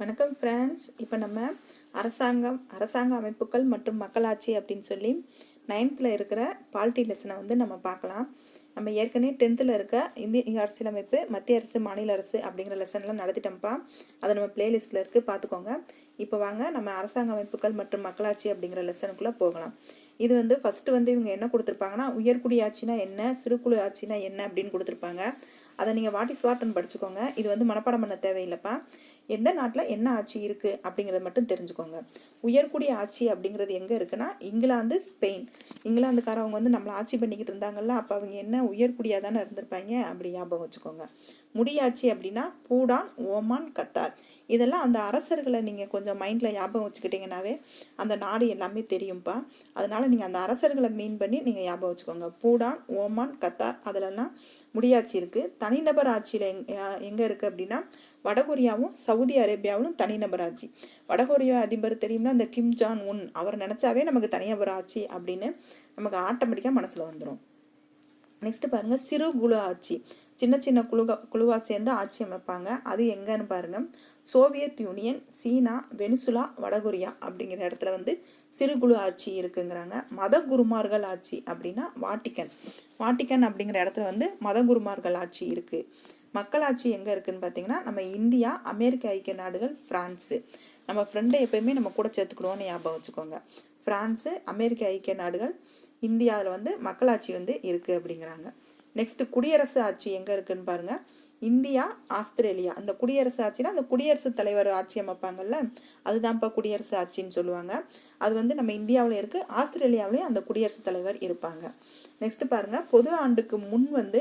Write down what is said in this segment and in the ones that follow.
வணக்கம் ஃப்ரெண்ட்ஸ் இப்போ நம்ம அரசாங்கம் அரசாங்க அமைப்புகள் மற்றும் மக்களாட்சி அப்படின்னு சொல்லி நைன்த்தில் இருக்கிற பாலிட்டி லெசனை வந்து நம்ம பார்க்கலாம். நம்ம ஏற்கனவே டென்த்தில் இருக்க இந்திய அரசியலமைப்பு மத்திய அரசு மாநில அரசு அப்படிங்கிற லெசன்லாம் நடத்திட்டோம்ப்பா. அது நம்ம பிளேலிஸ்ட்டில் இருக்குது பார்த்துக்கோங்க. இப்போ வாங்க நம்ம அரசாங்க அமைப்புகள் மற்றும் மக்களாட்சி அப்படிங்கிற லெசனுக்குள்ளே போகலாம். இது வந்து ஃபஸ்ட்டு வந்து இவங்க என்ன கொடுத்துருப்பாங்கன்னா உயர்குடி ஆட்சினா என்ன சிறுகுழு ஆட்சினா என்ன அப்படின்னு கொடுத்துருப்பாங்க. அதை நீங்கள் வாட் இஸ் வாட்னு படிச்சுக்கோங்க. இது வந்து மனப்பாடம் பண்ண தேவையில்லைப்பா. எந்த நாட்டில் என்ன ஆட்சி இருக்குது அப்படிங்கிறத மட்டும் தெரிஞ்சுக்கோங்க. உயர்குடி ஆட்சி அப்படிங்கிறது எங்கே இருக்குன்னா இங்கிலாந்து ஸ்பெயின். இங்கிலாந்துக்காரவங்க வந்து நம்மளை ஆட்சி பண்ணிக்கிட்டு இருந்தாங்கல்ல அப்போ அவங்க என்ன உயர்குடியாக தானே இருந்திருப்பாங்க அப்படி ஞாபகம் வச்சுக்கோங்க. முடியாட்சி அப்படின்னா பூடான் ஓமான் கத்தார். இதெல்லாம் அந்த அரசர்களை நீங்கள் கொஞ்சம் மைண்டில் ஞாபகம் வச்சுக்கிட்டிங்கனாவே அந்த நாடு எல்லாமே தெரியும்ப்பா அதனால் நீங்கள் அந்த அரசர்களை மீன் பண்ணி நீங்கள் ஞாபகம் வச்சுக்கோங்க. பூடான் ஓமான் கத்தார் அதிலெல்லாம் முடியாட்சி இருக்குது தனிநபர் ஆட்சியில் எங் எங்கே இருக்குது அப்படின்னா வடகொரியாவும் சவுதி அரேபியாவிலும் தனிநபர் ஆட்சி. வடகொரியா அதிபர் தெரியும்னா இந்த கிம் ஜான் உன். அவர் நினச்சாவே நமக்கு தனிநபர் ஆட்சி அப்படின்னு நமக்கு ஆட்டோமேட்டிக்காக மனசில் வந்துடும் நெக்ஸ்ட் பாருங்கள் சிறு குழு ஆட்சி. சின்ன சின்ன குழுக குழுவாக சேர்ந்து ஆட்சி அமைப்பாங்க. அது எங்கன்னு பாருங்கள் சோவியத் யூனியன் சீனா வெனிசுலா வடகொரியா அப்படிங்கிற இடத்துல வந்து சிறு குழு ஆட்சி இருக்குங்கிறாங்க. மத குருமார்கள் ஆட்சி அப்படின்னா வாட்டிக்கன் வாட்டிக்கன் அப்படிங்கிற இடத்துல வந்து மத குருமார்கள் ஆட்சி இருக்குது மக்களாட்சி எங்கே இருக்குதுன்னு பார்த்தீங்கன்னா நம்ம இந்தியா அமெரிக்க ஐக்கிய நாடுகள் ஃப்ரான்ஸு நம்ம ஃப்ரெண்டை எப்பயுமே நம்ம கூட சேர்த்துக்கணும்னு ஞாபகம் வச்சுக்கோங்க. ஃப்ரான்ஸு அமெரிக்க ஐக்கிய நாடுகள் இந்தியாவில் வந்து மக்களாட்சி வந்து இருக்குது அப்படிங்கிறாங்க. நெக்ஸ்ட்டு குடியரசு ஆட்சி எங்கே இருக்குதுன்னு பாருங்கள் இந்தியா ஆஸ்திரேலியா. அந்த குடியரசு ஆட்சினா அந்த குடியரசுத் தலைவர் ஆட்சி அமைப்பாங்கல்ல? அதுதான்ப்பா குடியரசு ஆட்சின்னு சொல்லுவாங்க. அது வந்து நம்ம இந்தியாவில் இருக்குது ஆஸ்திரேலியாவிலேயும் அந்த குடியரசுத் தலைவர் இருப்பாங்க. நெக்ஸ்ட் பாருங்கள் பொது ஆண்டுக்கு முன் வந்து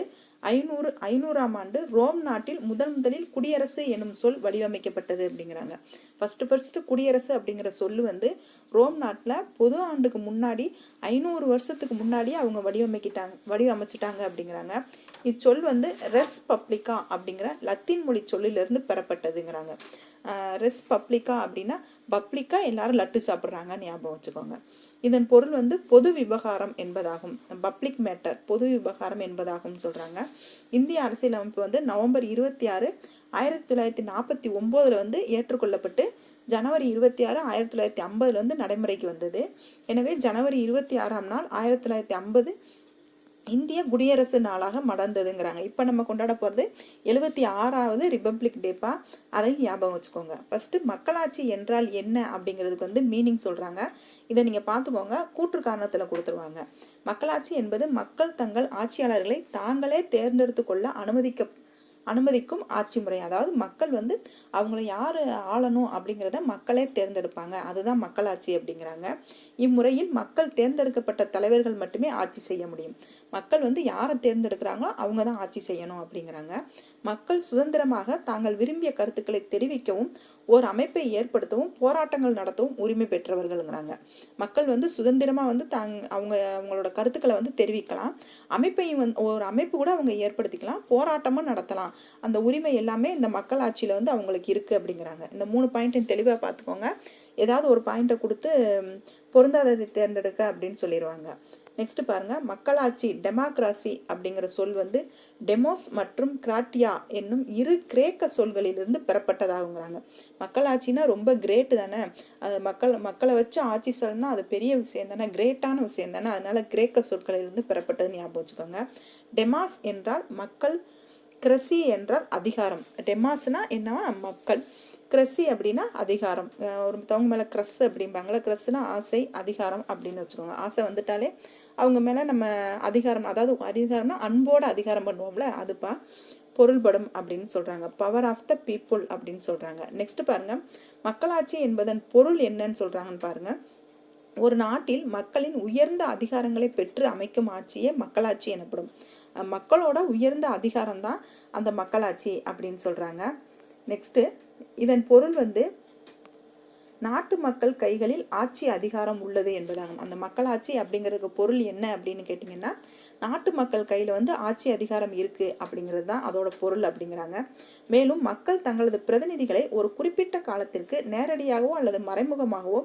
ஐநூறு ஐநூறாம் ஆண்டு ரோம் நாட்டில் முதன் முதலில் குடியரசு எனும் சொல் வடிவமைக்கப்பட்டது அப்படிங்கிறாங்க. ஃபஸ்ட்டு ஃபஸ்ட்டு குடியரசு அப்படிங்கிற சொல் வந்து ரோம் நாட்டில் பொது ஆண்டுக்கு முன்னாடி ஐநூறு வருஷத்துக்கு முன்னாடி அவங்க வடிவமைக்கிட்டாங்க வடிவமைச்சிட்டாங்க அப்படிங்கிறாங்க. இச்சொல் வந்து ரெஸ் பப்ளிகா அப்படிங்கிற லத்தீன் மொழி சொல்லிலிருந்து பெறப்பட்டதுங்கிறாங்க. ரெஸ் பப்ளிகா அப்படின்னா பப்ளிக்கா எல்லாரும் லட்டு சாப்பிட்றாங்கன்னு ஞாபகம் வச்சுக்கோங்க. இதன் பொருள் வந்து பொது விவகாரம் என்பதாகும். பப்ளிக் மேட்டர் பொது விவகாரம் என்பதாகும் சொல்கிறாங்க இந்திய அரசியலமைப்பு வந்து நவம்பர் இருபத்தி ஆறு ஆயிரத்தி தொள்ளாயிரத்தி நாற்பத்தி ஒம்போதில் வந்து ஏற்றுக்கொள்ளப்பட்டு ஜனவரி இருபத்தி ஆறு ஆயிரத்தி தொள்ளாயிரத்தி ஐம்பதுல வந்து நடைமுறைக்கு வந்தது. எனவே ஜனவரி இருபத்தி ஆறாம் நாள் ஆயிரத்தி தொள்ளாயிரத்தி ஐம்பது இந்திய குடியரசு நாளாக மடந்ததுங்கிறாங்க. இப்போ நம்ம கொண்டாட போகிறது எழுபத்தி ஆறாவது ரிப்பப்ளிக் டேப்பா அதை ஞாபகம் வச்சுக்கோங்க. ஃபஸ்ட்டு மக்களாட்சி என்றால் என்ன அப்படிங்கிறதுக்கு வந்து மீனிங் சொல்கிறாங்க இதை நீங்கள் பார்த்துக்கோங்க. கூற்று காரணத்தில் கொடுத்துருவாங்க. மக்களாட்சி என்பது மக்கள் தங்கள் ஆட்சியாளர்களை தாங்களே தேர்ந்தெடுத்து கொள்ள அனுமதிக்க அனுமதிக்கும் ஆட்சி முறை. அதாவது மக்கள் வந்து அவங்கள யார் ஆளணும் அப்படிங்கிறத மக்களே தேர்ந்தெடுப்பாங்க. அதுதான் மக்களாட்சி அப்படிங்கிறாங்க. இம்முறையில் மக்கள் தேர்ந்தெடுக்கப்பட்ட தலைவர்கள் மட்டுமே ஆட்சி செய்ய முடியும். மக்கள் வந்து யாரை தேர்ந்தெடுக்கிறாங்களோ அவங்க தான் ஆட்சி செய்யணும் அப்படிங்கிறாங்க. மக்கள் சுதந்திரமாக தாங்கள் விரும்பிய கருத்துக்களை தெரிவிக்கவும் ஓர் அமைப்பை ஏற்படுத்தவும் போராட்டங்கள் நடத்தவும் உரிமை பெற்றவர்கள்ங்கிறாங்க. மக்கள் வந்து சுதந்திரமாக வந்து தாங் அவங்க அவங்களோட கருத்துக்களை வந்து தெரிவிக்கலாம். அமைப்பையும் வந்து ஒரு அமைப்பு கூட அவங்க ஏற்படுத்திக்கலாம் போராட்டமும் நடத்தலாம். அந்த உரிமை எல்லாமே இந்த மக்களாட்சியில் வந்து அவங்களுக்கு இருக்குது அப்படிங்கிறாங்க. இந்த மூணு பாயிண்ட்டையும் தெளிவாக பார்த்துக்கோங்க. ஏதாவது ஒரு பாயிண்ட்டை கொடுத்து பொருந்தாததை தேர்ந்தெடுக்க அப்படின்னு சொல்லிடுவாங்க நெக்ஸ்ட் பாருங்க. மக்களாட்சி டெமோக்ராசி அப்படிங்கிற சொல் வந்து டெமோஸ் மற்றும் கிராட்டியா என்னும் இரு கிரேக்க சொல்களிலிருந்து பெறப்பட்டதாகுங்கிறாங்க. மக்களாட்சினா ரொம்ப கிரேட்டு தானே? அது மக்கள் மக்களை வச்சு ஆட்சி சொல்லணும்னா அது பெரிய விஷயம் தானே? கிரேட்டான விஷயம் தானே? அதனால கிரேக்க சொற்களிலிருந்து பெறப்பட்டது ஞாபகம் வச்சுக்கோங்க. டெமாஸ் என்றால் மக்கள் கிரசி என்றால் அதிகாரம். டெமாஸ்னா என்னவா? மக்கள். கிரசி அப்படின்னா அதிகாரம். ஒருத்தவங்க மேலே க்ரஸ் அப்படிம்பாங்களே க்ரஸ்னா ஆசை அதிகாரம் அப்படின்னு வச்சுக்கோங்க. ஆசை வந்துட்டாலே அவங்க மேலே நம்ம அதிகாரம் அதாவது அதிகாரம்னா அன்போடு அதிகாரம் பண்ணுவோம்ல அதுப்பா. பொருள்படும் அப்படின்னு சொல்கிறாங்க பவர் ஆஃப் த பீப்புள் அப்படின்னு சொல்கிறாங்க நெக்ஸ்ட் பாருங்கள் மக்களாட்சி என்பதன் பொருள் என்னன்னு சொல்கிறாங்கன்னு பாருங்கள் ஒரு நாட்டில் மக்களின் உயர்ந்த அதிகாரங்களை பெற்று அமைக்கும் ஆட்சியே மக்களாட்சி எனப்படும். மக்களோட உயர்ந்த அதிகாரம் தான் அந்த மக்களாட்சி அப்படின்னு சொல்கிறாங்க நெக்ஸ்ட்டு இதன் பொருள் வந்து நாட்டு மக்கள் கைகளில் ஆட்சி அதிகாரம் உள்ளது என்பதாகும். அந்த மக்களாட்சி அப்படிங்கிறதுக்கு பொருள் என்ன அப்படின்னு கேட்டிங்கன்னா நாட்டு மக்கள் கையில் வந்து ஆட்சி அதிகாரம் இருக்குது அப்படிங்கிறது தான் அதோட பொருள் அப்படிங்கிறாங்க. மேலும் மக்கள் தங்களது பிரதிநிதிகளை ஒரு குறிப்பிட்ட காலத்திற்கு நேரடியாகவோ அல்லது மறைமுகமாகவோ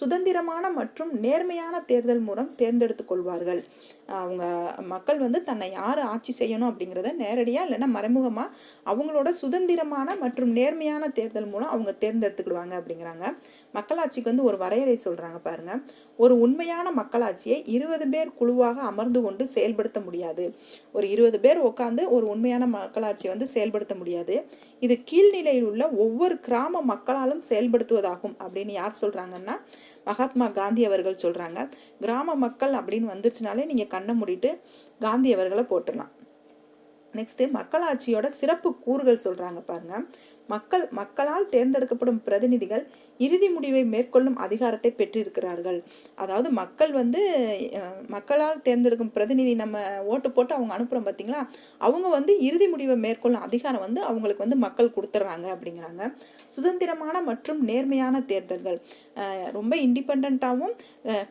சுதந்திரமான மற்றும் நேர்மையான தேர்தல் மூலம் தேர்ந்தெடுத்துக் கொள்வார்கள். அவங்க மக்கள் வந்து தன்னை யார் ஆட்சி செய்யணும் அப்படிங்கிறத நேரடியாக இல்லைன்னா மறைமுகமாக அவங்களோட சுதந்திரமான மற்றும் நேர்மையான தேர்தல் மூலம் அவங்க தேர்ந்தெடுத்துக்கிடுவாங்க அப்படிங்கிறாங்க. மக்களாட்சிக்கு வந்து ஒரு வரையறை சொல்கிறாங்க பாருங்க. ஒரு உண்மையான மக்களாட்சியை இருபது பேர் குழுவாக அமர்ந்து கொண்டு செயல்படுத்த முடியாது. ஒரு இருபது பேர் உட்காந்து ஒரு உண்மையான மக்களாட்சியை வந்து செயல்படுத்த முடியாது. இது கீழ்நிலையில் உள்ள ஒவ்வொரு கிராம மக்களாலும் செயல்படுத்துவதாகும் அப்படின்னு யார் சொல்கிறாங்கன்னா மகாத்மா காந்தி அவர்கள் சொல்கிறாங்க கிராம மக்கள் அப்படின்னு வந்துருச்சுனாலே நீங்கள் கண்ணை மூடிட்டு காந்தி அவர்களை போட்டுடலாம். நெக்ஸ்ட்டு மக்களாட்சியோட சிறப்பு கூறுகள் சொல்கிறாங்க பாருங்க. மக்கள் மக்களால் தேர்ந்தெடுக்கப்படும் பிரதிநிதிகள் இறுதி முடிவை மேற்கொள்ளும் அதிகாரத்தை பெற்றிருக்கிறார்கள். அதாவது மக்கள் வந்து மக்களால் தேர்ந்தெடுக்கும் பிரதிநிதி நம்ம ஓட்டு போட்டு அவங்க அனுப்புகிறோம் பார்த்தீங்களா அவங்க வந்து இறுதி முடிவை மேற்கொள்ளும் அதிகாரம் வந்து அவங்களுக்கு வந்து மக்கள் கொடுத்துட்றாங்க அப்படிங்கிறாங்க. சுதந்திரமான மற்றும் நேர்மையான தேர்தல்கள். ரொம்ப இண்டிபெண்ட்டாகவும்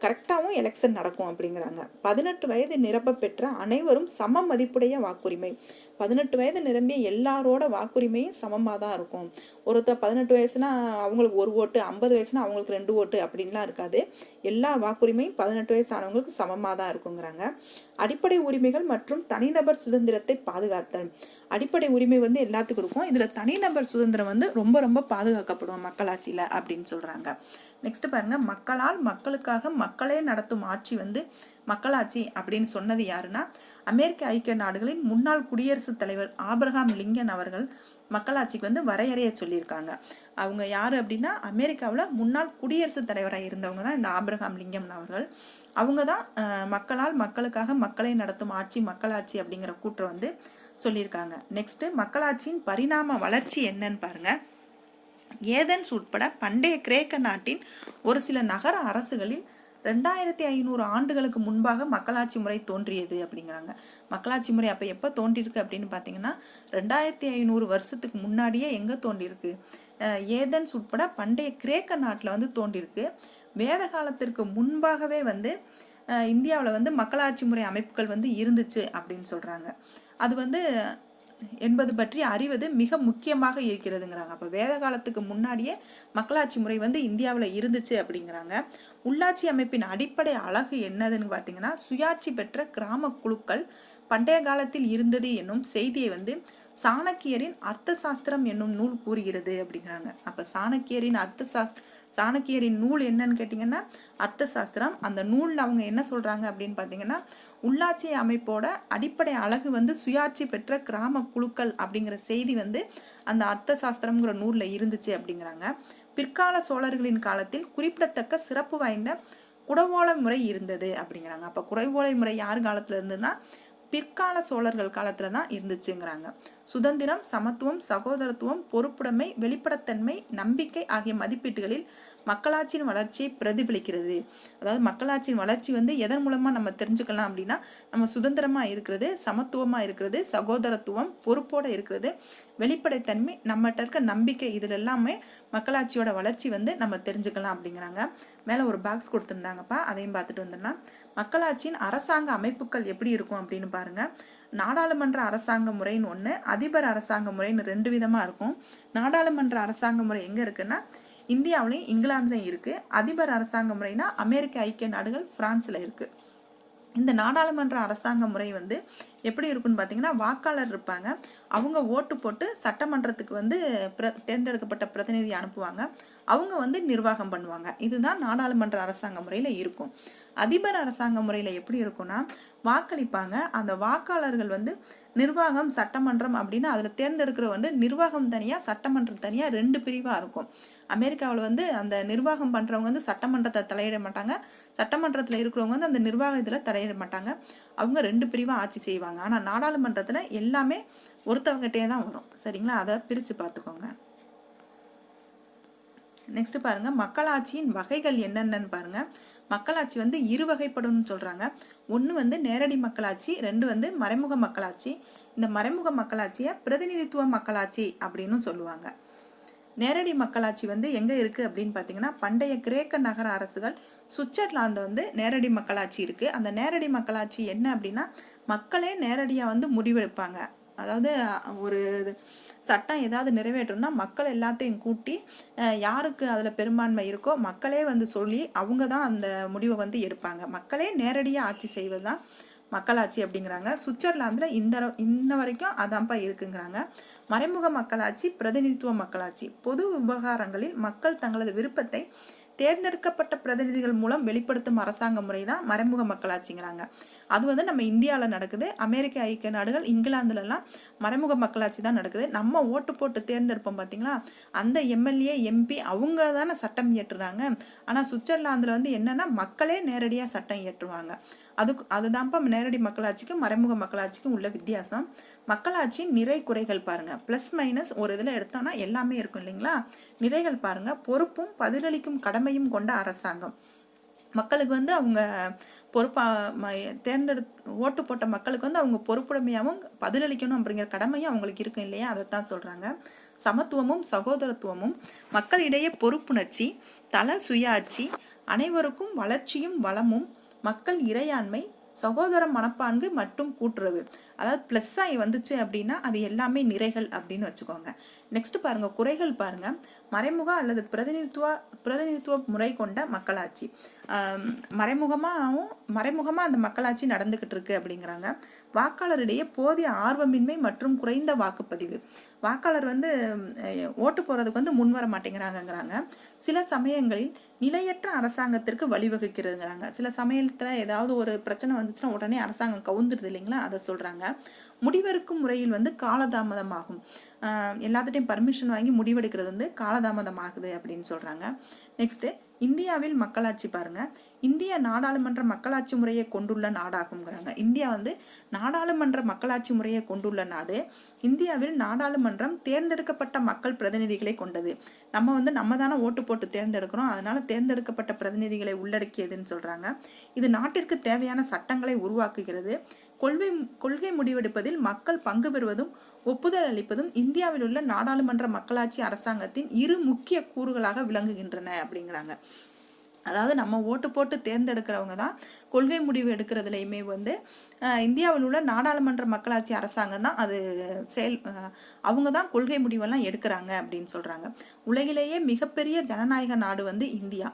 கரெக்டாகவும் எலெக்ஷன் நடக்கும் அப்படிங்கிறாங்க. பதினெட்டு வயது நிரப்ப பெற்ற அனைவரும் சம மதிப்புடைய வாக்குரிமை. பதினெட்டு வயது நிரம்பிய எல்லாரோட வாக்குரிமையும் சமமாக தான் இருக்கும். ஒருத்தர் பதினெட்டு வயசுனா அவங்களுக்கு ஒரு ஓட்டு ஐம்பது வயசுனா அவங்களுக்கு ரெண்டு ஓட்டு அப்படின்லாம் இருக்காது. எல்லா வாக்குரிமையும் பதினெட்டு வயசு ஆனவங்களுக்கு சமமாக தான் இருக்குங்கிறாங்க. அடிப்படை உரிமைகள் மற்றும் தனிநபர் சுதந்திரத்தை பாதுகாத்தல். அடிப்படை உரிமை வந்து எல்லாத்துக்கும் இருக்கும். இதில் தனிநபர் சுதந்திரம் வந்து ரொம்ப ரொம்ப பாதுகாக்கப்படும் மக்களாட்சியில் அப்படின்னு சொல்கிறாங்க நெக்ஸ்ட் பாருங்க. மக்களால் மக்களுக்காக மக்களே நடத்தும் ஆட்சி வந்து மக்களாட்சி அப்படின்னு சொன்னது யாருன்னா அமெரிக்க ஐக்கிய நாடுகளின் முன்னாள் குடியரசுத் தலைவர் ஆப்ரஹாம் லிங்கன் அவர்கள். மக்களாட்சிக்கு வந்து வரையறைய சொல்லியிருக்காங்க. அவங்க யார் அப்படின்னா அமெரிக்காவில் முன்னாள் குடியரசுத் தலைவராக இருந்தவங்க தான் இந்த ஆப்ரஹாம் லிங்கம் அவர்கள். அவங்க தான் மக்களால் மக்களுக்காக மக்களை நடத்தும் ஆட்சி மக்களாட்சி அப்படிங்கிற கூற்றை வந்து சொல்லியிருக்காங்க. நெக்ஸ்ட்டு மக்களாட்சியின் பரிணாம வளர்ச்சி என்னன்னு பாருங்க. ஏதன்ஸ் உட்பட பண்டைய கிரேக்க நாட்டின் ஒரு சில நகர அரசுகளில் ரெண்டாயிரத்தி ஐநூறு ஆண்டுகளுக்கு முன்பாக மக்களாட்சி முறை தோன்றியது அப்படிங்கிறாங்க. மக்களாட்சி முறை அப்போ எப்போ தோன்றியிருக்கு அப்படின்னு பார்த்தீங்கன்னா ரெண்டாயிரத்தி ஐநூறு வருஷத்துக்கு முன்னாடியே எங்கே தோன்றியிருக்கு? ஏதன்ஸ் உட்பட பண்டைய கிரேக்க நாட்டில் வந்து தோன்றியிருக்கு. வேத காலத்திற்கு முன்பாகவே வந்து இந்தியாவில் வந்து மக்களாட்சி முறை அமைப்புகள் வந்து இருந்துச்சு அப்படின்னு சொல்கிறாங்க அது வந்து என்பது பற்றி அறிவது மிக முக்கியமாக இருக்கிறதுங்கிறாங்க. அப்போ வேத காலத்துக்கு முன்னாடியே மக்களாட்சி முறை வந்து இந்தியாவில் இருந்துச்சு அப்படிங்கிறாங்க. உள்ளாட்சி அமைப்பின் அடிப்படை அழகு என்னதுன்னு பார்த்தீங்கன்னா சுயாட்சி பெற்ற கிராம குழுக்கள் பண்டைய காலத்தில் இருந்தது என்னும் செய்தியை வந்து சாணக்கியரின் அர்த்த சாஸ்திரம் என்னும் நூல் கூறுகிறது அப்படிங்கிறாங்க. அப்போ சாணக்கியரின் அர்த்த சாஸ் சாணக்கியரின் நூல் என்னன்னு கேட்டிங்கன்னா அர்த்த சாஸ்திரம் அந்த நூலில் அவங்க என்ன சொல்கிறாங்க அப்படின்னு பார்த்தீங்கன்னா உள்ளாட்சி அமைப்போட அடிப்படை அழகு வந்து சுயாட்சி பெற்ற கிராம குழுக்கள் அப்படிங்கிற செய்தி வந்து அந்த அர்த்த சாஸ்திரம்ங்கிற நூலில் இருந்துச்சு அப்படிங்கிறாங்க. பிற்கால சோழர்களின் காலத்தில் குறிப்பிடத்தக்க சிறப்பு வாய்ந்த குடவோலை முறை இருந்தது அப்படிங்கிறாங்க. அப்போ குறைவோலை முறை யார் காலத்தில் இருந்ததுன்னா பிற்கால சோழர்கள் காலத்தில் தான் இருந்துச்சுங்கிறாங்க. சுதந்திரம் சமத்துவம் சகோதரத்துவம் பொறுப்புடைமை வெளிப்படத்தன்மை நம்பிக்கை ஆகிய மதிப்பீட்டுகளில் மக்களாட்சியின் வளர்ச்சியை பிரதிபலிக்கிறது. அதாவது மக்களாட்சியின் வளர்ச்சி வந்து எதன் மூலமாக நம்ம தெரிஞ்சுக்கலாம் அப்படின்னா நம்ம சுதந்திரமாக இருக்கிறது சமத்துவமாக இருக்கிறது சகோதரத்துவம் பொறுப்போடு இருக்கிறது வெளிப்படைத்தன்மை நம்மகிட்ட இருக்க நம்பிக்கை இதில் எல்லாமே மக்களாட்சியோட வளர்ச்சி வந்து நம்ம தெரிஞ்சுக்கலாம் அப்படிங்கிறாங்க. மேலே ஒரு பாக்ஸ் கொடுத்துருந்தாங்கப்பா அதையும் பார்த்துட்டு வந்துடலாம். மக்களாட்சியின் அரசாங்க அமைப்புகள் எப்படி இருக்கும் அப்படின்னு பாருங்கள் நாடாளுமன்ற அரசாங்க முறைன்னு ஒன்று அதிபர் அரசாங்க முறைன்னு ரெண்டு விதமாக இருக்கும். நாடாளுமன்ற அரசாங்க முறை எங்கே இருக்குன்னா இந்தியாவிலையும் இங்கிலாந்துலையும் இருக்குது அதிபர் அரசாங்க முறைனா அமெரிக்க ஐக்கிய நாடுகள் ஃப்ரான்ஸில் இருக்குது இந்த நாடாளுமன்ற அரசாங்க முறை வந்து எப்படி இருக்குன்னு பார்த்தீங்கன்னா வாக்காளர் இருப்பாங்க. அவங்க ஓட்டு போட்டு சட்டமன்றத்துக்கு வந்து பிர தேர்ந்தெடுக்கப்பட்ட பிரதிநிதி அனுப்புவாங்க. அவங்க வந்து நிர்வாகம் பண்ணுவாங்க. இதுதான் நாடாளுமன்ற அரசாங்க முறையில் இருக்கும். அதிபர் அரசாங்க முறையில் எப்படி இருக்கும்னா வாக்களிப்பாங்க. அந்த வாக்காளர்கள் வந்து நிர்வாகம் சட்டமன்றம் அப்படின்னு அதில் தேர்ந்தெடுக்கிற வந்து நிர்வாகம் தனியாக சட்டமன்றம் தனியாக ரெண்டு பிரிவாக இருக்கும். அமெரிக்காவில் வந்து அந்த நிர்வாகம் பண்ணுறவங்க வந்து சட்டமன்றத்தை தலையிட மாட்டாங்க. சட்டமன்றத்தில் இருக்கிறவங்க வந்து அந்த நிர்வாக இதில் தலையிட மாட்டாங்க. அவங்க ரெண்டு பிரிவாக ஆட்சி செய்வாங்க. ஆனால் நாடாளுமன்றத்தில் எல்லாமே ஒருத்தவங்ககிட்டே தான் வரும். சரிங்களா? அதை பிரித்து பார்த்துக்கோங்க. நெக்ஸ்ட் பாருங்கள் மக்களாட்சியின் வகைகள் என்னென்னு பாருங்கள் மக்களாட்சி வந்து இரு வகைப்படும்னு சொல்கிறாங்க ஒன்று வந்து நேரடி மக்களாட்சி ரெண்டு வந்து மறைமுக மக்களாட்சி. இந்த மறைமுக மக்களாட்சியை பிரதிநிதித்துவ மக்களாட்சி அப்படின்னு சொல்லுவாங்க. நேரடி மக்களாட்சி வந்து எங்கே இருக்குது அப்படின்னு பார்த்தீங்கன்னா பண்டைய கிரேக்க நகர அரசுகள் சுவிட்சர்லாந்து வந்து நேரடி மக்களாட்சி இருக்குது அந்த நேரடி மக்களாட்சி என்ன அப்படின்னா மக்களே நேரடியாக வந்து முடிவெடுப்பாங்க. அதாவது ஒரு சட்டம் ஏதாவது நிறைவேற்றணும்னா மக்கள் எல்லாத்தையும் கூட்டி யாருக்கு அதில் பெரும்பான்மை இருக்கோ மக்களே வந்து சொல்லி அவங்க தான் அந்த முடிவை வந்து எடுப்பாங்க. மக்களே நேரடியாக ஆட்சி செய்வது தான் மக்களாட்சி அப்படிங்கிறாங்க. சுவிட்சர்லாந்தில் இந்த இன்ன வரைக்கும் அதான்ப்பா இருக்குங்கிறாங்க. மறைமுக மக்களாட்சி பிரதிநிதித்துவ மக்களாட்சி பொது விவகாரங்களில் மக்கள் தங்களது விருப்பத்தை தேர்ந்தெடுக்கப்பட்ட பிரதிநிதிகள் மூலம் வெளிப்படுத்தும் அரசாங்க முறை தான் மறைமுக மக்களாட்சிங்கிறாங்க. அது வந்து நம்ம இந்தியாவில் நடக்குது. அமெரிக்க ஐக்கிய நாடுகள் இங்கிலாந்துலலாம் மறைமுக மக்களாட்சி தான் நடக்குது. நம்ம ஓட்டு போட்டு தேர்ந்தெடுப்போம் பார்த்தீங்களா அந்த எம்எல்ஏ எம்பி அவங்க தானே சட்டம் இயற்றுறாங்க. ஆனால் சுவிட்சர்லாந்தில் வந்து என்னென்னா மக்களே நேரடியாக சட்டம் இயற்றுவாங்க. அதுக்கு அதுதான்ப்பா நேரடி மக்களாட்சிக்கும் மறைமுக மக்களாட்சிக்கும் உள்ள வித்தியாசம். மக்களாட்சியின் நிறை குறைகள் பாருங்கள் ப்ளஸ் மைனஸ் ஒரு இதில் எடுத்தோம்னா எல்லாமே இருக்கும் இல்லைங்களா? நிறைகள் பாருங்கள் பொறுப்பும் பதிலளிக்கும் கடமையும் கொண்ட அரசாங்கம். மக்களுக்கு வந்து அவங்க பொறுப்பா தேர்ந்தெடு ஓட்டு போட்ட மக்களுக்கு வந்து அவங்க பொறுப்புடைமையாகவும் பதிலளிக்கணும் அப்படிங்கிற கடமையும் அவங்களுக்கு இருக்கும் இல்லையா? அதைத்தான் சொல்கிறாங்க சமத்துவமும் சகோதரத்துவமும் மக்களிடையே பொறுப்புணர்ச்சி தல சுயாட்சி அனைவருக்கும் வளர்ச்சியும் வளமும் மக்கள் இறையாண்மை சகோதர மனப்பான்கு மற்றும் கூட்டுறவு. அதாவது ப்ளஸ் ஆகி வந்துச்சு அப்படின்னா அது எல்லாமே நிறைகள் அப்படின்னு வச்சுக்கோங்க. நெக்ஸ்ட் பாருங்க குறைகள் பாருங்க. மறைமுக அல்லது பிரதிநிதித்துவ பிரதிநிதித்துவ முறை கொண்ட மக்களாட்சி. மறைமுகமாகவும் மறைமுகமாக அந்த மக்களாட்சி நடந்துக்கிட்டு இருக்கு அப்படிங்கிறாங்க. வாக்காளரிடையே போதிய ஆர்வமின்மை மற்றும் குறைந்த வாக்குப்பதிவு. வாக்காளர் வந்து ஓட்டு போகிறதுக்கு வந்து முன்வர மாட்டேங்கிறாங்கங்கிறாங்க. சில சமயங்களில் நிலையற்ற அரசாங்கத்திற்கு வழிவகுக்கிறதுங்கிறாங்க. சில சமயத்தில் ஏதாவது ஒரு பிரச்சனை வந்துச்சுன்னா உடனே அரசாங்கம் கவுந்துடுது இல்லைங்களா? அதை சொல்கிறாங்க முடிவெடுக்கும் முறையில் வந்து காலதாமதமாகும். எல்லாத்துட்டையும் பர்மிஷன் வாங்கி முடிவெடுக்கிறது வந்து காலதாமதம் ஆகுது அப்படின்னு சொல்கிறாங்க நெக்ஸ்ட்டு இந்தியாவில் மக்களாட்சி பாருங்க. இந்திய நாடாளுமன்ற மக்களாட்சி முறையை கொண்டுள்ள நாடாகுங்கிறாங்க இந்தியா வந்து நாடாளுமன்ற மக்களாட்சி முறையை கொண்டுள்ள நாடு. இந்தியாவில் நாடாளுமன்றம் தேர்ந்தெடுக்கப்பட்ட மக்கள் பிரதிநிதிகளை கொண்டது. நம்ம வந்து நம்ம தானே ஓட்டு போட்டு தேர்ந்தெடுக்கிறோம். அதனால தேர்ந்தெடுக்கப்பட்ட பிரதிநிதிகளை உள்ளடக்கியதுன்னு சொல்றாங்க. இது நாட்டிற்கு தேவையான சட்டங்களை உருவாக்குகிறது. கொள்கை கொள்கை முடிவெடுப்பதில் மக்கள் பங்கு பெறுவதும் ஒப்புதல் அளிப்பதும் இந்தியாவில் உள்ள நாடாளுமன்ற மக்களாட்சி அரசாங்கத்தின் இரு முக்கிய கூறுகளாக விளங்குகின்றன அப்படிங்கிறாங்க. அதாவது நம்ம ஓட்டு போட்டு தேர்ந்தெடுக்கிறவங்க தான் கொள்கை முடிவு எடுக்கிறதுலையுமே வந்து இந்தியாவில் உள்ள நாடாளுமன்ற மக்களாட்சி அரசாங்கம் தான் அது செயல் அவங்க தான் கொள்கை முடிவெல்லாம் எடுக்கிறாங்க அப்படின்னு சொல்கிறாங்க உலகிலேயே மிகப்பெரிய ஜனநாயக நாடு வந்து இந்தியா.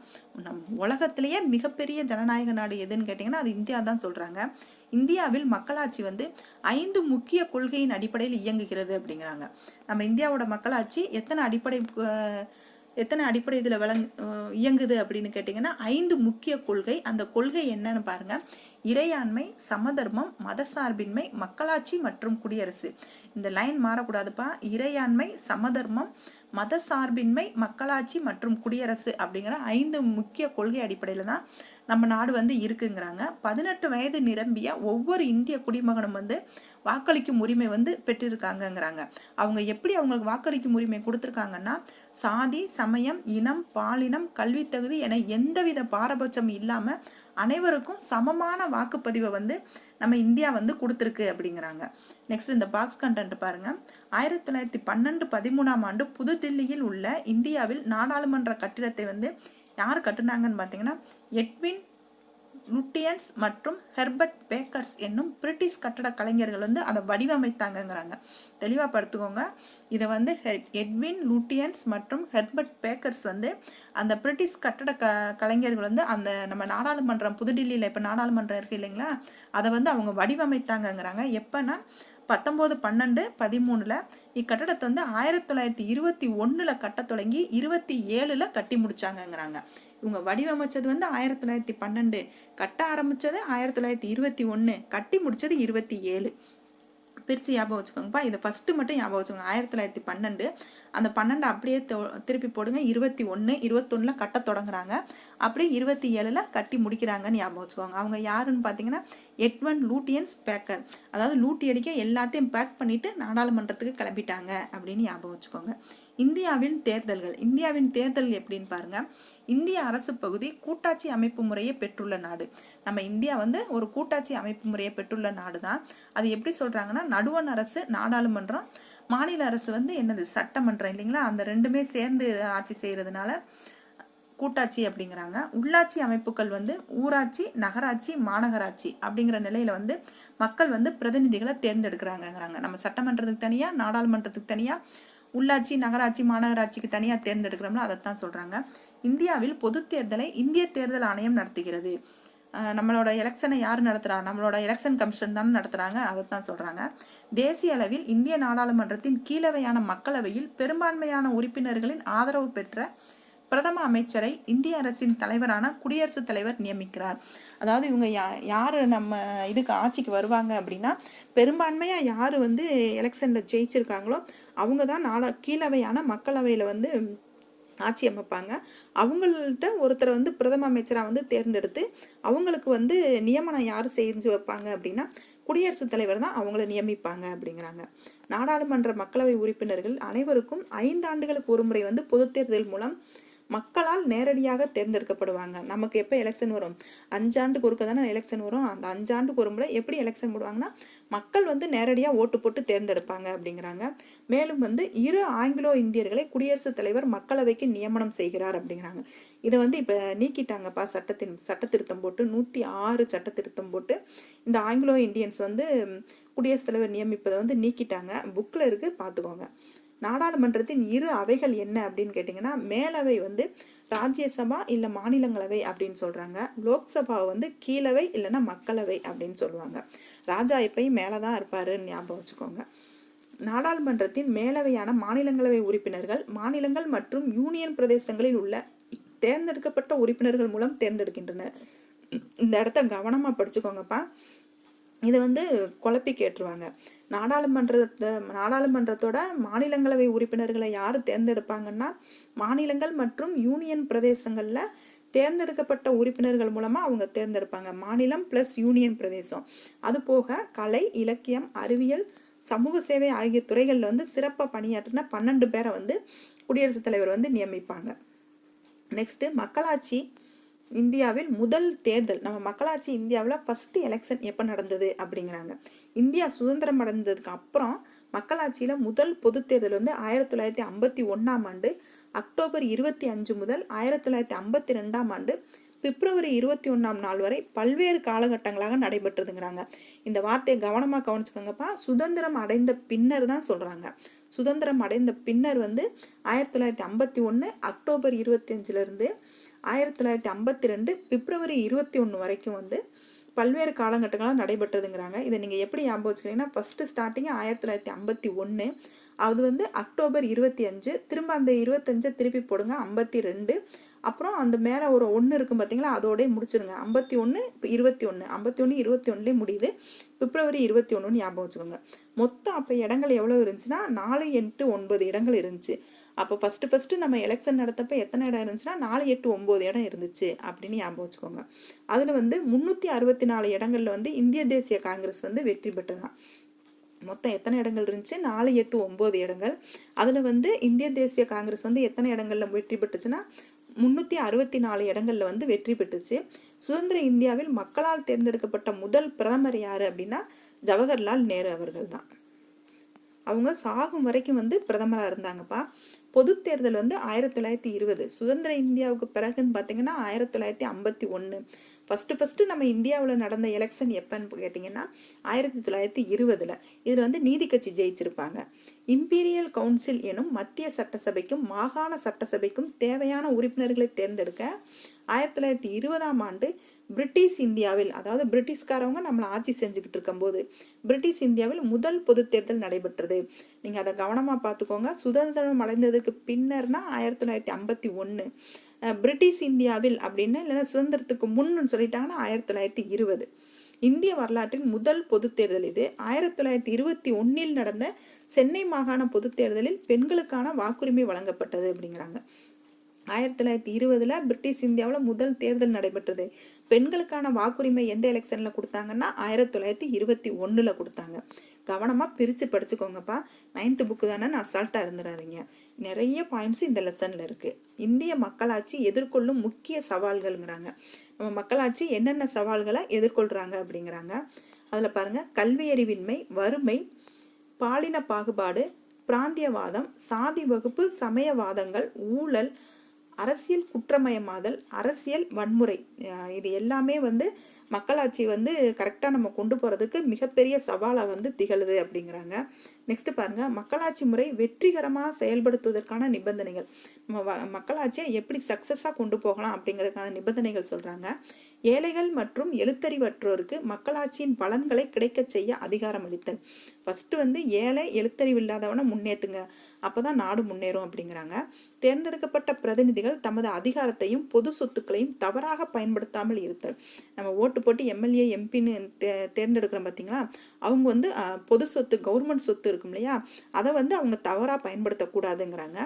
நம் உலகத்திலேயே மிகப்பெரிய ஜனநாயக நாடு எதுன்னு கேட்டிங்கன்னா அது இந்தியா தான் சொல்கிறாங்க இந்தியாவில் மக்களாட்சி வந்து ஐந்து முக்கிய கொள்கையின் அடிப்படையில் இயங்குகிறது அப்படிங்கிறாங்க. நம்ம இந்தியாவோட மக்களாட்சி எத்தனை அடிப்படை எத்தனை அடிப்படை இதில் வழங்கு இயங்குது அப்படின்னு கேட்டிங்கன்னா ஐந்து முக்கிய கொள்கை. அந்த கொள்கை என்னன்னு பாருங்க. இறையாண்மை சமதர்மம் மதசார்பின்மை மக்களாட்சி மற்றும் குடியரசு. இந்த லைன் மாறக்கூடாதுப்பா. இறையாண்மை சமதர்மம் மதசார்பின்மை மக்களாட்சி மற்றும் குடியரசு அப்படிங்கிற ஐந்து முக்கிய கொள்கை அடிப்படையில் தான் நம்ம நாடு வந்து இருக்குங்கிறாங்க. பதினெட்டு வயது நிரம்பிய ஒவ்வொரு இந்திய குடிமகனும் வந்து வாக்களிக்கும் உரிமை வந்து பெற்றிருக்காங்கங்கிறாங்க. அவங்க எப்படி அவங்களுக்கு வாக்களிக்கும் உரிமை கொடுத்துருக்காங்கன்னா சாதி சமயம் இனம் பாலினம் கல்வி தகுதி என எந்தவித பாரபட்சம் இல்லாமல் அனைவருக்கும் சமமான வாக்குப்பதிவை வந்து நம்ம இந்தியா வந்து கொடுத்துருக்கு அப்படிங்கிறாங்க. நெக்ஸ்ட் இந்த பாக்ஸ் கண்டென்ட் பாருங்க. ஆயிரத்தி தொள்ளாயிரத்தி பன்னெண்டு பதிமூணாம் ஆண்டு புதுதில்லியில் உள்ள இந்தியாவில் நாடாளுமன்ற கட்டிடத்தை வந்து யார் கட்டுனாங்கன்னு பார்த்தீங்கன்னா எட்வின் நுட்டியன்ஸ் மற்றும் ஹெர்பர்ட் பேக்கர்ஸ் என்னும் பிரிட்டிஷ் கட்டட கலைஞர்கள் வந்து அதை வடிவமைத்தாங்கங்கிறாங்க. தெளிவாக படுத்துக்கோங்க. இதை வந்து எட்வின் லூட்டியன்ஸ் மற்றும் ஹெர்பர்ட் பேக்கர்ஸ் வந்து அந்த பிரிட்டிஷ் கட்டட க கலைஞர்கள் வந்து அந்த நம்ம நாடாளுமன்றம் புதுடில்லியில் இப்போ நாடாளுமன்றம் இருக்குது இல்லைங்களா? அதை வந்து அவங்க வடிவமைத்தாங்கங்கிறாங்க. எப்போன்னா பத்தொம்போது பன்னெண்டு பதிமூணில் இக்கட்டடத்தை வந்து ஆயிரத்தி தொள்ளாயிரத்தி இருபத்தி ஒன்றில் கட்ட தொடங்கி இருபத்தி ஏழில் கட்டி முடித்தாங்கங்கிறாங்க இவங்க வடிவமைச்சது வந்து ஆயிரத்தி தொள்ளாயிரத்தி பன்னெண்டு. கட்ட ஆரம்பித்தது ஆயிரத்தி தொள்ளாயிரத்தி இருபத்தி ஒன்று கட்டி முடித்தது இருபத்தி ஏழு. பிரித்து ஞாபகம் வச்சுக்கோங்கப்பா. இதை ஃபஸ்ட்டு மட்டும் ஞாபகம் வச்சுக்கோங்க. ஆயிரத்தி தொள்ளாயிரத்தி பன்னெண்டு. அந்த பன்னெண்டு அப்படியே திருப்பி போடுங்க. இருபத்தி ஒன்று இருபத்தொன்னில் கட்ட தொடங்குறாங்க. அப்படியே இருபத்தி ஏழில் கட்டி முடிக்கிறாங்கன்னு ஞாபகம் வச்சுக்கோங்க. அவங்க யாருன்னு பார்த்தீங்கன்னா எட்வன் லூட்டியன்ஸ் பேக்கர். அதாவது லூட்டி அடிக்க எல்லாத்தையும் பேக் பண்ணிவிட்டு நாடாளுமன்றத்துக்கு கிளம்பிட்டாங்க அப்படின்னு ஞாபகம் வச்சுக்கோங்க. இந்தியாவின் தேர்தல்கள். இந்தியாவின் தேர்தல் எப்படின்னு பாருங்கள் இந்திய அரசு பகுதி கூட்டாட்சி அமைப்பு முறையை பெற்றுள்ள நாடு. நம்ம இந்தியா வந்து ஒரு கூட்டாட்சி அமைப்பு முறையை பெற்றுள்ள நாடு தான் அது எப்படி சொல்கிறாங்கன்னா நடுவண் அரசு நாடாளுமன்றம் மாநில அரசு வந்து என்னது? சட்டமன்றம் இல்லைங்களா? அந்த ரெண்டுமே சேர்ந்து ஆட்சி செய்கிறதுனால கூட்டாட்சி அப்படிங்கிறாங்க. உள்ளாட்சி அமைப்புகள் வந்து ஊராட்சி நகராட்சி மாநகராட்சி அப்படிங்கிற நிலையில வந்து மக்கள் வந்து பிரதிநிதிகளை தேர்ந்தெடுக்கிறாங்கங்கிறாங்க. நம்ம சட்டமன்றத்துக்கு தனியா நாடாளுமன்றத்துக்கு தனியா உள்ளாட்சி நகராட்சி மாநகராட்சிக்கு தனியாக தேர்ந்தெடுக்கிறோம்ல அதைத்தான் சொல்கிறாங்க இந்தியாவில் பொது தேர்தலை இந்திய தேர்தல் ஆணையம் நடத்துகிறது. நம்மளோட எலெக்ஷனை யார் நடத்துகிறா நம்மளோட எலெக்ஷன் கமிஷன் தானே நடத்துகிறாங்க அதைத்தான் சொல்கிறாங்க தேசிய அளவில் இந்திய நாடாளுமன்றத்தின் கீழவையான மக்களவையில் பெரும்பான்மையான உறுப்பினர்களின் ஆதரவு பெற்ற பிரதம அமைச்சரை இந்திய அரசின் தலைவரான குடியரசுத் தலைவர் நியமிக்கிறார். அதாவது இவங்க யா யார் நம்ம இதுக்கு ஆட்சிக்கு வருவாங்க அப்படின்னா பெரும்பான்மையாக யார் வந்து எலெக்ஷனில் ஜெயிச்சிருக்காங்களோ அவங்க தான் நாட கீழவையான மக்களவையில் வந்து ஆட்சி அமைப்பாங்க. அவங்கள்ட்ட ஒருத்தரை வந்து பிரதம அமைச்சராக வந்து தேர்ந்தெடுத்து அவங்களுக்கு வந்து நியமனம் யார் செஞ்சு வைப்பாங்க அப்படின்னா குடியரசுத் தலைவர் தான் அவங்கள நியமிப்பாங்க அப்படிங்கிறாங்க. நாடாளுமன்ற மக்களவை உறுப்பினர்கள் அனைவருக்கும் ஐந்து ஆண்டுகளுக்கு ஒரு முறை வந்து பொது தேர்தல் மூலம் மக்களால் நேரடியாக தேர்ந்தெடுக்கப்படுவாங்க. நமக்கு எப்போ எலெக்ஷன் வரும்? அஞ்சாண்டுக்கு ஒருக்க தானே எலெக்ஷன் வரும். அந்த அஞ்சாண்டுக்கு ஒரு முறை எப்படி எலெக்ஷன் போடுவாங்கன்னா மக்கள் வந்து நேரடியாக ஓட்டு போட்டு தேர்ந்தெடுப்பாங்க அப்படிங்கிறாங்க. மேலும் வந்து இரு ஆங்கிலோ இந்தியர்களை குடியரசுத் தலைவர் மக்களவைக்கு நியமனம் செய்கிறார் அப்படிங்கிறாங்க. இதை வந்து இப்போ நீக்கிட்டாங்கப்பா சட்டத்தின் சட்ட திருத்தம் போட்டு நூற்றி ஆறு சட்ட திருத்தம் போட்டு இந்த ஆங்கிலோ இந்தியன்ஸ் வந்து குடியரசுத் தலைவர் நியமிப்பதை வந்து நீக்கிட்டாங்க. புக்கில் இருக்குது பார்த்துக்கோங்க. நாடாளுமன்றத்தின் இரு அவைகள் என்ன அப்படின்னு கேட்டிங்கன்னா மேலவை வந்து ராஜ்யசபா இல்லை மாநிலங்களவை அப்படின்னு சொல்கிறாங்க லோக்சபாவை வந்து கீழவை இல்லைன்னா மக்களவை அப்படின்னு சொல்லுவாங்க. ராஜா எப்பயும் மேலே தான் இருப்பாருன்னு ஞாபகம் வச்சுக்கோங்க. நாடாளுமன்றத்தின் மேலவையான மாநிலங்களவை உறுப்பினர்கள் மாநிலங்கள் மற்றும் யூனியன் பிரதேசங்களில் உள்ள தேர்ந்தெடுக்கப்பட்ட உறுப்பினர்கள் மூலம் தேர்ந்தெடுக்கின்றனர். இந்த இடத்த கவனமாக படிச்சுக்கோங்கப்பா. இதை வந்து குழப்பி கேட்டுருவாங்க. நாடாளுமன்றத்தை நாடாளுமன்றத்தோட மாநிலங்களவை உறுப்பினர்களை யார் தேர்ந்தெடுப்பாங்கன்னா மாநிலங்கள் மற்றும் யூனியன் பிரதேசங்களில் தேர்ந்தெடுக்கப்பட்ட உறுப்பினர்கள் மூலமாக அவங்க தேர்ந்தெடுப்பாங்க. மாநிலம் ப்ளஸ் யூனியன் பிரதேசம். அது போக கலை இலக்கியம் அறிவியல் சமூக சேவை ஆகிய துறைகளில் வந்து சிறப்பாக பணியாற்றின பன்னெண்டு பேரை வந்து குடியரசுத் தலைவர் வந்து நியமிப்பாங்க. நெக்ஸ்ட்டு மக்களாட்சி இந்தியாவில் முதல் தேர்தல் நம்ம மக்களாட்சி இந்தியாவில் ஃபஸ்ட்டு எலெக்ஷன் எப்போ நடந்தது அப்படிங்கிறாங்க. இந்தியா சுதந்திரம் அடைந்ததுக்கு அப்புறம் மக்களாட்சியில் முதல் பொது தேர்தல் வந்து ஆயிரத்தி தொள்ளாயிரத்தி ஐம்பத்தி ஒன்றாம் ஆண்டு அக்டோபர் இருபத்தி அஞ்சு முதல் ஆயிரத்தி தொள்ளாயிரத்தி ஐம்பத்தி ரெண்டாம் ஆண்டு பிப்ரவரி இருபத்தி ஒன்றாம் நாள் வரை பல்வேறு காலகட்டங்களாக நடைபெற்றதுங்கிறாங்க. இந்த வார்த்தையை கவனமாக கவனிச்சுக்கோங்கப்பா. சுதந்திரம் அடைந்த பின்னர் தான் சொல்கிறாங்க சுதந்திரம் அடைந்த பின்னர் வந்து ஆயிரத்தி தொள்ளாயிரத்தி ஐம்பத்தி ஒன்று அக்டோபர் இருபத்தி அஞ்சுலேருந்து ஆயிரத்தி தொள்ளாயிரத்தி ஐம்பத்தி ரெண்டு பிப்ரவரி இருபத்தி ஒன்று வரைக்கும் வந்து பல்வேறு காலகட்டங்களாக நடைபெற்றதுங்கிறாங்க. இதை நீங்கள் எப்படி ஞாபகம் வச்சுக்கிறீங்கன்னா ஃபஸ்ட்டு ஸ்டார்டிங் ஆயிரத்தி தொள்ளாயிரத்தி ஐம்பத்தி ஒன்று அது வந்து அக்டோபர் இருபத்தி அஞ்சு திரும்ப அந்த இருபத்தஞ்சை திருப்பி போடுங்க ஐம்பத்தி ரெண்டு. அப்புறம் அந்த மேலே ஒரு ஒன்று இருக்கும் பார்த்தீங்களா அதோடய முடிச்சிருங்க. ஐம்பத்தி ஒன்று இப்போ இருபத்தி ஒன்று ஐம்பத்தி ஒன்று இருபத்தி ஒன்றுலேயே முடியுது. பிப்ரவரி இருபத்தி ஒன்றுன்னு ஞாபகம் வச்சுக்கோங்க. மொத்தம் அப்போ இடங்கள் எவ்வளோ இருந்துச்சுன்னா நாலு எட்டு ஒன்பது இடங்கள் இருந்துச்சு. அப்போ ஃபஸ்ட்டு ஃபஸ்ட்டு நம்ம எலெக்ஷன் நடத்தப்போ எத்தனை இடம் இருந்துச்சுன்னா நாலு எட்டு ஒம்பது இடம் இருந்துச்சு அப்படின்னு ஞாபகம் வச்சுக்கோங்க. அதில் வந்து முந்நூற்றி அறுபத்தி நாலு இடங்களில் வந்து இந்திய தேசிய காங்கிரஸ் வந்து வெற்றி பெற்றதான் மொத்தம் எத்தனை இடங்கள் இருந்துச்சு? நாலு எட்டு ஒம்பது இடங்கள். அதில் வந்து இந்திய தேசிய காங்கிரஸ் வந்து எத்தனை இடங்களில் வெற்றி பெற்றுச்சுன்னா முந்நூற்றி அறுபத்தி நாலு இடங்களில் வந்து வெற்றி பெற்றுச்சு. சுதந்திர இந்தியாவில் மக்களால் தேர்ந்தெடுக்கப்பட்ட முதல் பிரதமர் யார் அப்படின்னா ஜவஹர்லால் நேரு அவர்கள் தான் அவங்க சாகும் வரைக்கும் வந்து பிரதமராக இருந்தாங்கப்பா. பொது தேர்தல் வந்து ஆயிரத்தி தொள்ளாயிரத்தி இருபது. சுதந்திர இந்தியாவுக்கு பிறகுன்னு பார்த்தீங்கன்னா ஆயிரத்தி தொள்ளாயிரத்தி ஐம்பத்தி ஒன்று ஃபஸ்ட்டு ஃபஸ்ட்டு நம்ம இந்தியாவில் நடந்த எலெக்ஷன் எப்போன்னு கேட்டிங்கன்னா ஆயிரத்தி தொள்ளாயிரத்தி இருபதில். இதில் வந்து நீதி கட்சி ஜெயிச்சிருப்பாங்க. இம்பீரியல் கவுன்சில் எனும் மத்திய சட்டசபைக்கும் மாகாண சட்டசபைக்கும் தேவையான உறுப்பினர்களை தேர்ந்தெடுக்க ஆயிரத்தி தொள்ளாயிரத்தி இருபதாம் ஆண்டு பிரிட்டிஷ் இந்தியாவில் அதாவது பிரிட்டிஷ்காரவங்க நம்மளை ஆட்சி செஞ்சுக்கிட்டு இருக்கும்போது பிரிட்டிஷ் இந்தியாவில் முதல் பொது தேர்தல் நடைபெற்றது. நீங்கள் அதை கவனமாக பார்த்துக்கோங்க. சுதந்திரம் அடைந்ததுக்கு பின்னர்னா ஆயிரத்தி தொள்ளாயிரத்தி ஐம்பத்தி ஒன்று பிரிட்டிஷ் இந்தியாவில் அப்படின்னு இல்லைன்னா சுதந்திரத்துக்கு முன்னு சொல்லிட்டாங்கன்னா ஆயிரத்தி தொள்ளாயிரத்தி இருபது. இந்திய வரலாற்றின் முதல் பொது தேர்தல் இது. ஆயிரத்தி தொள்ளாயிரத்தி இருபத்தி ஒன்னில் நடந்த சென்னை மாகாண பொது தேர்தலில் பெண்களுக்கான வாக்குரிமை வழங்கப்பட்டது அப்படிங்கிறாங்க. ஆயிரத்தி தொள்ளாயிரத்தி இருபதில் பிரிட்டிஷ் இந்தியாவில் முதல் தேர்தல் நடைபெற்றது. பெண்களுக்கான வாக்குரிமை எந்த எலெக்ஷனில் கொடுத்தாங்கன்னா ஆயிரத்தி தொள்ளாயிரத்தி இருபத்தி ஒன்றில் கொடுத்தாங்க. கவனமாக பிரித்து படிச்சுக்கோங்கப்பா. நைன்த்து புக்கு தானே நான் அசால்ட்டாக இருந்துடாதீங்க நிறைய பாயிண்ட்ஸ் இந்த லெசனில் இருக்குது இந்திய மக்களாட்சி எதிர்கொள்ளும் முக்கிய சவால்கள்ங்கிறாங்க. நம்ம மக்களாட்சி என்னென்ன சவால்களை எதிர்கொள்கிறாங்க அப்படிங்கிறாங்க. அதில் பாருங்கள் கல்வியறிவின்மை வறுமை பாலின பாகுபாடு பிராந்தியவாதம் சாதி வகுப்பு சமயவாதங்கள் ஊழல் அரசியல் குற்றமயமாதல் அரசியல் வன்முறை. இது எல்லாமே வந்து மக்களாட்சி வந்து கரெக்டாக நம்ம கொண்டு போகிறதுக்கு மிகப்பெரிய சவாலாக வந்து திகழுது அப்படிங்கிறாங்க. நெக்ஸ்ட் பாருங்க மக்களாட்சி முறை வெற்றிகரமாக செயல்படுத்துவதற்கான நிபந்தனைகள். நம்ம வ- மக்களாட்சியை எப்படி சக்ஸஸாக கொண்டு போகலாம் அப்படிங்கிறதுக்கான நிபந்தனைகள் சொல்கிறாங்க ஏழைகள் மற்றும் எழுத்தறிவற்றோருக்கு மக்களாட்சியின் பலன்களை கிடைக்கச் செய்ய அதிகாரம் அளித்தல் ஃபஸ்ட்டு வந்து ஏழை எழுத்தறிவு இல்லாதவனை முன்னேற்றுங்க அப்போ தான் நாடு முன்னேறும் அப்படிங்கிறாங்க. தேர்ந்தெடுக்கப்பட்ட பிரதிநிதிகள் தமது அதிகாரத்தையும் பொது சொத்துக்களையும் தவறாக பயன்படுத்தாமல் இருத்தல். நம்ம ஓட்டு போட்டு எம்எல்ஏ எம்பின்னு தே தேர்ந்தெடுக்கிறோம் பார்த்தீங்களா அவங்க வந்து பொது சொத்து கவர்மெண்ட் சொத்து இருக்கும் இல்லையா? அதை வந்து அவங்க தவறாக பயன்படுத்தக்கூடாதுங்கிறாங்க.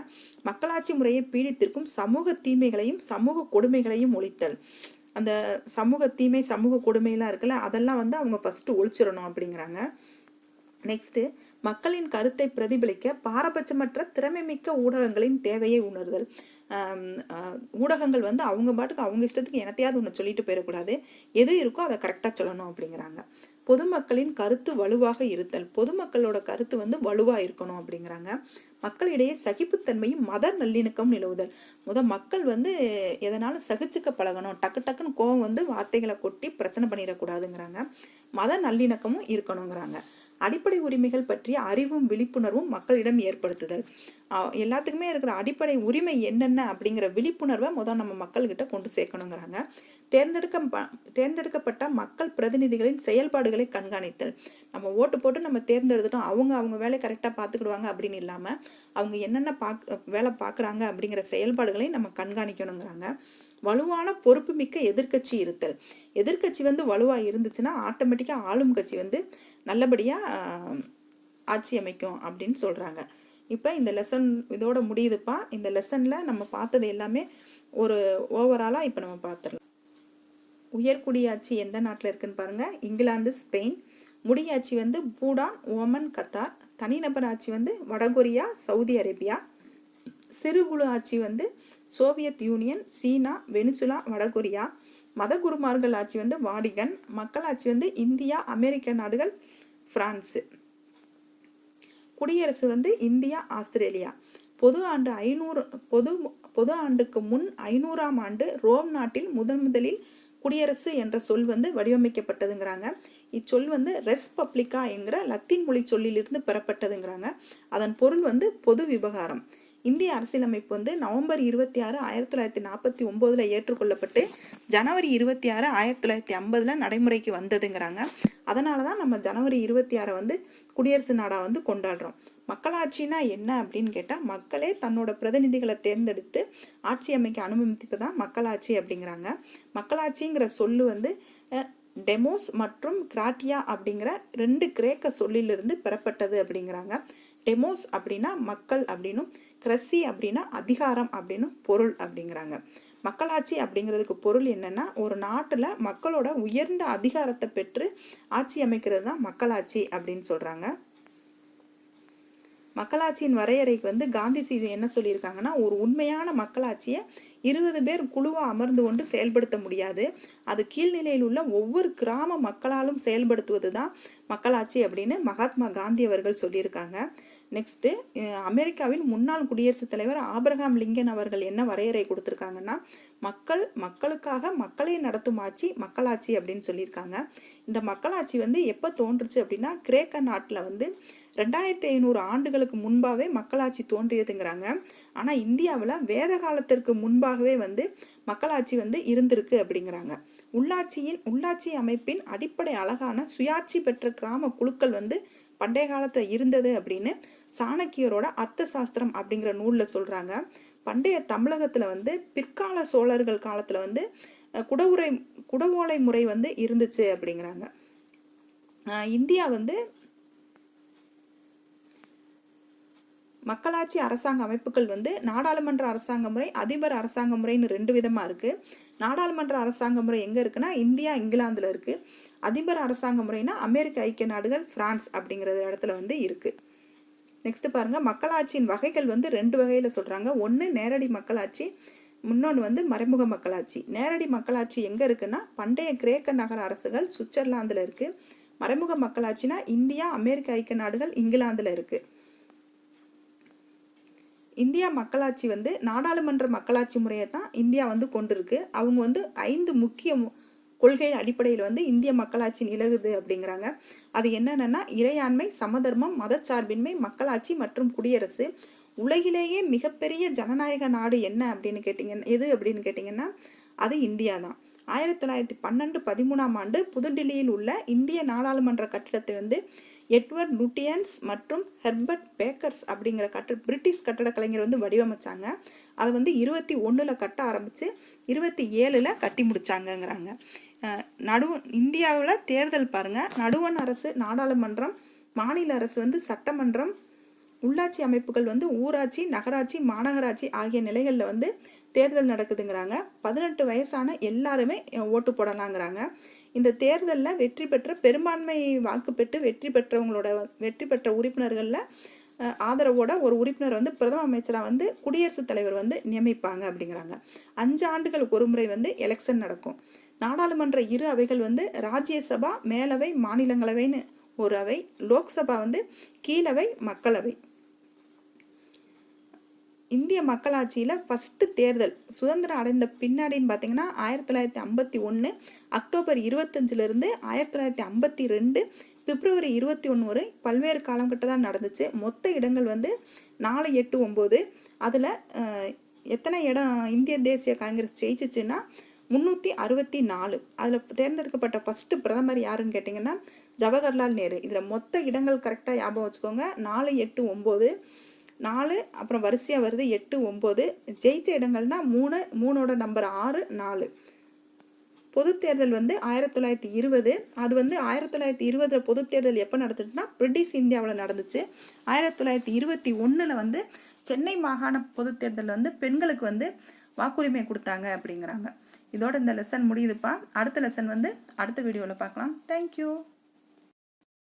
மக்களாட்சி முறையை பீடித்திருக்கும் சமூக தீமைகளையும் சமூக கொடுமைகளையும் ஒழித்தல். அந்த சமூக தீமை சமூக கொடுமையெல்லாம் இருக்குல்ல அதெல்லாம் வந்து அவங்க ஃபஸ்ட்டு ஒழிச்சிடணும் அப்படிங்கிறாங்க. நெக்ஸ்ட்டு மக்களின் கருத்தை பிரதிபலிக்க பாரபட்சமற்ற திறமை மிக்க ஊடகங்களின் தேவையை உணர்தல். ஊடகங்கள் வந்து அவங்க பாட்டுக்கு அவங்க இஷ்டத்துக்கு எனத்தையாவது ஒன்று சொல்லிட்டு போயிடக்கூடாது. எது இருக்கோ அதை கரெக்டாக சொல்லணும் அப்படிங்கிறாங்க. பொதுமக்களின் கருத்து வலுவாக இருத்தல். பொதுமக்களோட கருத்து வந்து வலுவாக இருக்கணும் அப்படிங்கிறாங்க. மக்களிடையே சகிப்புத்தன்மையும் மத நல்லிணக்கம் நிலவுதல். முத மக்கள் வந்து எதனாலும் சகிச்சுக்க பழகணும். டக்கு டக்குன்னு கோவம் வந்து வார்த்தைகளை கொட்டி பிரச்சனை பண்ணிடக்கூடாதுங்கிறாங்க. மத நல்லிணக்கமும் இருக்கணுங்கிறாங்க. அடிப்படை உரிமைகள் பற்றிய அறிவும் விழிப்புணர்வும் மக்களிடம் ஏற்படுத்துதல். எல்லாத்துக்குமே இருக்கிற அடிப்படை உரிமை என்னென்ன அப்படிங்கிற விழிப்புணர்வை முதல் நம்ம மக்கள்கிட்ட கொண்டு சேர்க்கணுங்கிறாங்க. தேர்ந்தெடுக்க தேர்ந்தெடுக்கப்பட்ட மக்கள் பிரதிநிதிகளின் செயல்பாடுகளை கண்காணித்தல். நம்ம ஓட்டு போட்டு நம்ம தேர்ந்தெடுத்துட்டோம். அவங்க அவங்க வேலையை கரெக்டாக பார்த்துக்கிடுவாங்க அப்படின்னு இல்லாமல் அவங்க என்னென்ன பாக் வேலை பார்க்குறாங்க அப்படிங்கிற செயல்பாடுகளை நம்ம கண்காணிக்கணுங்கிறாங்க. வலுவான பொறுப்புமிக்க எதிர்க்கட்சி இருத்தல். எதிர்க்கட்சி வந்து வலுவாக இருந்துச்சுன்னா ஆட்டோமேட்டிக்காக ஆளும் கட்சி வந்து நல்லபடியாக ஆட்சி அமைக்கும் அப்படின்னு சொல்கிறாங்க இப்போ இந்த லெசன் இதோட முடியுதுப்பா. இந்த லெசனில் நம்ம பார்த்தது எல்லாமே ஒரு ஓவராலாக இப்போ நம்ம பார்த்துடலாம் உயர்குடியாட்சி எந்த நாட்டில் இருக்குன்னு பாருங்கள் இங்கிலாந்து ஸ்பெயின். முடியாட்சி வந்து பூடான் ஓமன் கத்தார். தனிநபர் ஆட்சி வந்து வடகொரியா சவுதி அரேபியா. சிறுகுழு ஆட்சி வந்து சோவியத் யூனியன் சீனா வெனிசுலா வடகொரியா மதகுருமார்கள் ஆட்சி வந்து வாடிகன் மக்களாட்சி வந்து இந்தியா அமெரிக்க நாடுகள் பிரான்ஸு குடியரசு வந்து இந்தியா ஆஸ்திரேலியா. பொது ஆண்டு ஐநூறு பொது பொது ஆண்டுக்கு முன் ஐநூறாம் ஆண்டு ரோம் நாட்டில் முதன் முதலில் குடியரசு என்ற சொல் வந்து வடிவமைக்கப்பட்டதுங்கிறாங்க. இச்சொல் வந்து ரெஸ் பப்ளிகா என்கிற லத்தீன் மொழி சொல்லிலிருந்து பெறப்பட்டதுங்கிறாங்க. அதன் பொருள் வந்து பொது விவகாரம். இந்திய அரசியலமைப்பு வந்து நவம்பர் இருபத்தி ஆறு ஆயிரத்தி தொள்ளாயிரத்தி நாற்பத்தி ஒம்போதில் ஏற்றுக்கொள்ளப்பட்டு ஜனவரி இருபத்தி ஆறு ஆயிரத்தி தொள்ளாயிரத்தி ஐம்பதில் நடைமுறைக்கு வந்ததுங்கிறாங்க. அதனால தான் நம்ம ஜனவரி இருபத்தி ஆறை வந்து குடியரசு நாடாக வந்து கொண்டாடுறோம். மக்களாட்சினா என்ன அப்படின்னு கேட்டால் மக்களே தன்னோட பிரதிநிதிகளை தேர்ந்தெடுத்து ஆட்சி அமைக்க அனுமதிப்பு தான் மக்களாட்சி அப்படிங்கிறாங்க. மக்களாட்சிங்கிற சொல்லு வந்து டெமோஸ் மற்றும் கிராட்டியா அப்படிங்கிற ரெண்டு கிரேக்க சொல்லிலிருந்து பெறப்பட்டது அப்படிங்கிறாங்க. டெமோஸ் அப்படின்னா மக்கள் அப்படின்னும் கிரசி அப்படின்னா அதிகாரம் அப்படின்னும் பொருள் அப்படிங்கிறாங்க. மக்களாட்சி அப்படிங்கிறதுக்கு பொருள் என்னன்னா ஒரு நாட்டில் மக்களோட உயர்ந்த அதிகாரத்தை பெற்று ஆட்சி அமைக்கிறது தான் மக்களாட்சி அப்படின்னு சொல்கிறாங்க மக்களாட்சியின் வரையறைக்கு வந்து காந்தி காந்திஜி என்ன சொல்லியிருக்காங்கன்னா ஒரு உண்மையான மக்களாட்சியை இருபது பேர் குழுவாக அமர்ந்து கொண்டு செயல்படுத்த முடியாது. அது கீழ்நிலையில் உள்ள ஒவ்வொரு கிராம மக்களாலும் செயல்படுத்துவது தான் மக்களாட்சி அப்படின்னு மகாத்மா காந்தி அவர்கள் சொல்லியிருக்காங்க. நெக்ஸ்ட்டு அமெரிக்காவின் முன்னாள் குடியரசுத் தலைவர் ஆபிரகாம் லிங்கன் அவர்கள் என்ன வரையறை கொடுத்துருக்காங்கன்னா மக்கள் மக்களுக்காக மக்களை நடத்தும் ஆட்சி மக்களாட்சி அப்படின்னு சொல்லியிருக்காங்க. இந்த மக்களாட்சி வந்து எப்போ தோன்றுச்சு அப்படின்னா கிரேக்க நாட்டில் வந்து ரெண்டாயிரத்தி ஐநூறு ஆண்டுகளுக்கு முன்பாகவே மக்களாட்சி தோன்றியதுங்கிறாங்க. ஆனால் இந்தியாவில் வேத காலத்திற்கு முன்பாகவே வந்து மக்களாட்சி வந்து இருந்திருக்கு அப்படிங்கிறாங்க. உள்ளாட்சியின் உள்ளாட்சி அமைப்பின் அடிப்படை அழகான சுயாட்சி பெற்ற கிராம குழுக்கள் வந்து பண்டைய காலத்தில் இருந்தது அப்படின்னு சாணக்கியரோட அர்த்த சாஸ்திரம் அப்படிங்கிற நூலில் சொல்கிறாங்க பண்டைய தமிழகத்தில் வந்து பிற்கால சோழர்கள் காலத்தில் வந்து குடவுரை குடவோலை முறை வந்து இருந்துச்சு அப்படிங்கிறாங்க. இந்தியா வந்து மக்களாட்சி அரசாங்க அமைப்புகள் வந்து நாடாளுமன்ற அரசாங்க முறை அதிபர் அரசாங்க முறைன்னு ரெண்டு விதமாக இருக்குது நாடாளுமன்ற அரசாங்க முறை எங்கே இருக்குன்னா இந்தியா இங்கிலாந்தில் இருக்குது அதிபர் அரசாங்க முறைனா அமெரிக்க ஐக்கிய நாடுகள் பிரான்ஸ் அப்படிங்கிற இடத்துல வந்து இருக்குது நெக்ஸ்ட் பாருங்கள் மக்களாட்சியின் வகைகள் வந்து ரெண்டு வகையில் சொல்கிறாங்க ஒன்று நேரடி மக்களாட்சி முன்னொன்று வந்து மறைமுக மக்களாட்சி. நேரடி மக்களாட்சி எங்கே இருக்குன்னா பண்டைய கிரேக்க நகர அரசுகள் சுவிட்சர்லாந்தில் இருக்குது மறைமுக மக்களாட்சினா இந்தியா அமெரிக்க ஐக்கிய நாடுகள் இங்கிலாந்தில் இருக்குது இந்தியா மக்களாட்சி வந்து நாடாளுமன்ற மக்களாட்சி முறையை தான் இந்தியா வந்து கொண்டிருக்கு. அவங்க வந்து ஐந்து முக்கிய கொள்கை அடிப்படையில் வந்து இந்திய மக்களாட்சி நிலகுது அப்படிங்கிறாங்க. அது என்னென்னா இறையாண்மை சமதர்மம் மதச்சார்பின்மை மக்களாட்சி மற்றும் குடியரசு. உலகிலேயே மிகப்பெரிய ஜனநாயக நாடு என்ன அப்படின்னு கேட்டிங்கன்னா எது அப்படின்னு கேட்டிங்கன்னா அது இந்தியா தான். ஆயிரத்தி தொள்ளாயிரத்தி பன்னெண்டு பதிமூணாம் ஆண்டு புதுடில்லியில் உள்ள இந்திய நாடாளுமன்ற கட்டிடத்தை வந்து எட்வர்ட் லுட்டியன்ஸ் மற்றும் ஹெர்பர்ட் பேக்கர்ஸ் அப்படிங்கிற கட்ட பிரிட்டிஷ் கட்டட கலைஞர் வந்து வடிவமைச்சாங்க. அதை வந்து இருபத்தி ஒன்றில் கட்ட ஆரம்பித்து இருபத்தி ஏழில் கட்டி முடிச்சாங்கங்கிறாங்க. நடு இந்தியாவில் தேர்தல் பாருங்கள் நடுவண் அரசு நாடாளுமன்றம் மாநில அரசு வந்து சட்டமன்றம் உள்ளாட்சி அமைப்புகள் வந்து ஊராட்சி நகராட்சி மாநகராட்சி ஆகிய நிலைகளில் வந்து தேர்தல் நடக்குதுங்கிறாங்க. பதினெட்டு வயசான எல்லாருமே ஓட்டு போடலாங்கிறாங்க. இந்த தேர்தலில் வெற்றி பெற்ற பெரும்பான்மை வாக்கு பெற்று வெற்றி பெற்றவங்களோட வெற்றி பெற்ற உறுப்பினர்களில் ஆதரவோட ஒரு உறுப்பினர் வந்து பிரதம அமைச்சராக வந்து குடியரசுத் தலைவர் வந்து நியமிப்பாங்க அப்படிங்கிறாங்க. அஞ்சு ஆண்டுகளுக்கு ஒரு முறை வந்து எலெக்ஷன் நடக்கும். நாடாளுமன்ற இரு அவைகள் வந்து ராஜ்யசபா மேலவை மாநிலங்களவைன்னு ஒரு அவை லோக்சபா வந்து கீழவை மக்களவை. இந்திய மக்களாட்சியில் ஃபஸ்ட்டு தேர்தல் சுதந்திரம் அடைந்த பின்னாடின்னு பார்த்தீங்கன்னா ஆயிரத்தி தொள்ளாயிரத்தி ஐம்பத்தி ஒன்று அக்டோபர் இருபத்தஞ்சிலிருந்து ஆயிரத்தி தொள்ளாயிரத்தி ஐம்பத்தி ரெண்டு பிப்ரவரி இருபத்தி ஒன்று வரை பல்வேறு காலகட்ட தான் நடந்துச்சு. மொத்த இடங்கள் வந்து நாலு எட்டு ஒம்பது. அதில் எத்தனை இடம் இந்திய தேசிய காங்கிரஸ் ஜெயிச்சிச்சுன்னா முந்நூற்றி அறுபத்தி நாலு. அதில் தேர்ந்தெடுக்கப்பட்ட ஃபஸ்ட்டு பிரதமர் யாருன்னு கேட்டிங்கன்னா ஜவஹர்லால் நேரு. இதில் மொத்த இடங்கள் கரெக்டாக ஞாபகம் வச்சுக்கோங்க. நாலு எட்டு ஒம்பது நாலு அப்புறம் வரிசையாக வருது எட்டு ஒம்பது ஜெயிச்ச இடங்கள்னா மூணு மூணோட நம்பர் ஆறு நாலு. பொது தேர்தல் வந்து ஆயிரத்தி தொள்ளாயிரத்தி இருபது. அது வந்து ஆயிரத்தி தொள்ளாயிரத்தி இருபதில் பொது தேர்தல் எப்போ நடந்துச்சுன்னா பிரிட்டிஷ் இந்தியாவில் நடந்துச்சு. ஆயிரத்தி தொள்ளாயிரத்தி இருபத்தி ஒன்றில் வந்து சென்னை மாகாண பொது தேர்தல் வந்து பெண்களுக்கு வந்து வாக்குரிமை கொடுத்தாங்க அப்படிங்கிறாங்க. இதோட இந்த லெசன் முடியுதுப்பா. அடுத்த லெசன் வந்து அடுத்த வீடியோவில் பார்க்கலாம். தேங்க்யூ